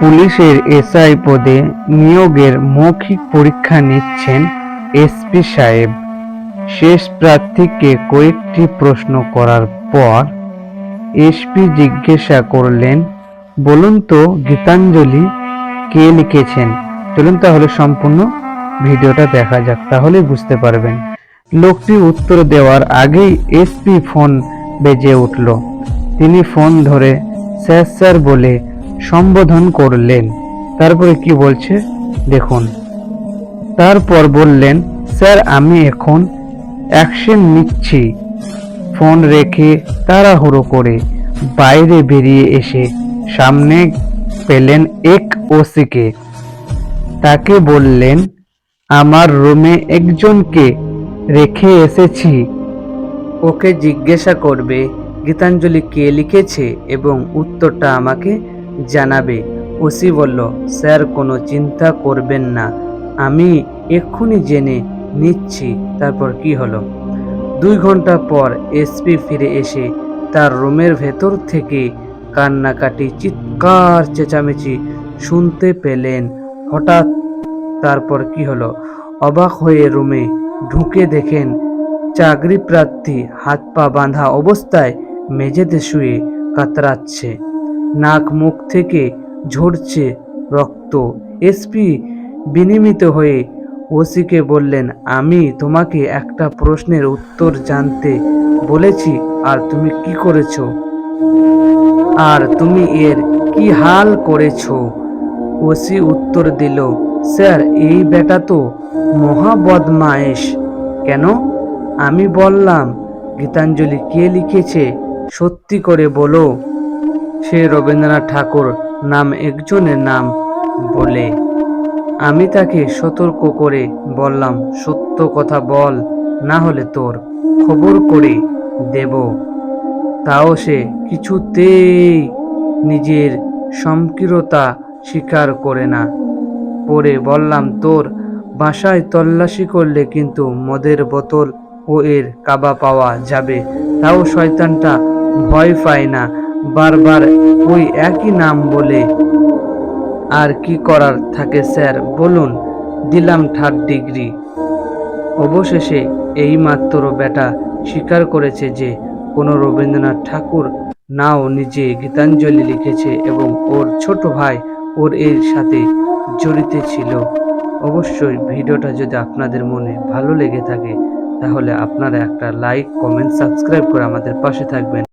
পুলিশের এসআই পদে নিয়োগের মৌখিক পরীক্ষা নিচ্ছেন এসপি সাহেব। শেষ প্রার্থীকে কয়েকটি প্রশ্ন করার পর এসপি জিজ্ঞাসা করলেন, বলুন তো গীতাঞ্জলি কে লিখেছেন? চলুন তাহলে সম্পূর্ণ ভিডিওটা দেখা যাক তাহলে বুঝতে পারবেন। লোকটি উত্তর দেওয়ার আগেই এসপি ফোন বেজে উঠল। তিনি ফোন ধরে, স্যার স্যার বলে সম্বোধন করলেন। তারপরে কি বলছে? দেখুন। তারপর বললেন, স্যার, আমি এখন অ্যাকশন নিচ্ছি। ফোন রেখে তাড়াহুড়ো করে বাইরে বেরিয়ে এসে সামনে পেলেন এক ওসিকে। তাকে বললেন, আমার রুমে একজনকে রেখে এসেছি। ওকে জিজ্ঞাসা করবে, গীতাঞ্জলি কে লিখেছে এবং উত্তরটা আমাকে জানাবে। ওসি বলল, স্যার, কোনো চিন্তা করবেন না। আমি এক্ষুনি জেনে নিচ্ছি, তারপর কি হলো? দুই ঘণ্টা পর এসপি ফিরে এসে তার রুমের ভেতর থেকে কান্নাকাটি, চিৎকার, চেঁচামেচি শুনতে পেলেন। হঠাৎ তারপর কি হলো? অবাক হয়ে রুমে ঢুকে দেখেন চাকরি প্রার্থী হাত পা বাঁধা অবস্থায় মেঝেতে শুয়ে কাতরাচ্ছে। নাক মুখ থেকে ঝরছে রক্ত। এসপি বিনিমিত হয়ে ওসিকে বললেন, আমি তোমাকে একটা প্রশ্নের উত্তর জানতে বলেছি, আর তুমি কি করেছ? আর তুমি এর কি হাল করেছ? ওসি উত্তর দিল, স্যার, এই বেটা তো মহা বদমায়েশ। কেন? আমি বললাম, গীতাঞ্জলি কে লিখেছে? সত্যি করে বলো। সে রবীন্দ্রনাথ ঠাকুর নাম একজনের নাম বলে। আমি তাকে সতর্ক করে বললাম, সত্য কথা বল, না হলে তোর খবর করে দেব। তাও সে কিছুতেই নিজের সংকীর্ণতা স্বীকার করে না। পরে বললাম, তোর বাসায় তল্লাশি করলে কিন্তু মদের বোতল ও এর কাবা পাওয়া যাবে। তাও শয়তানটা ভয় পায় না। বারবার ওই একই নাম বলে, আর কি করার থাকে স্যার, বলুন। দিলাম থার্ড ডিগ্রি। অবশেষে এই মাত্র বেটা স্বীকার করেছে যে কোনো রবীন্দ্রনাথ ঠাকুর নাও নিজে গীতাঞ্জলি লিখেছে এবং ওর ছোট ভাই ওর এর সাথে জড়িত ছিল। অবশ্যই ভিডিওটা যদি আপনাদের মনে ভালো লেগে থাকে, তাহলে আপনারা একটা লাইক, কমেন্ট, সাবস্ক্রাইব করে আমাদের পাশে থাকবেন।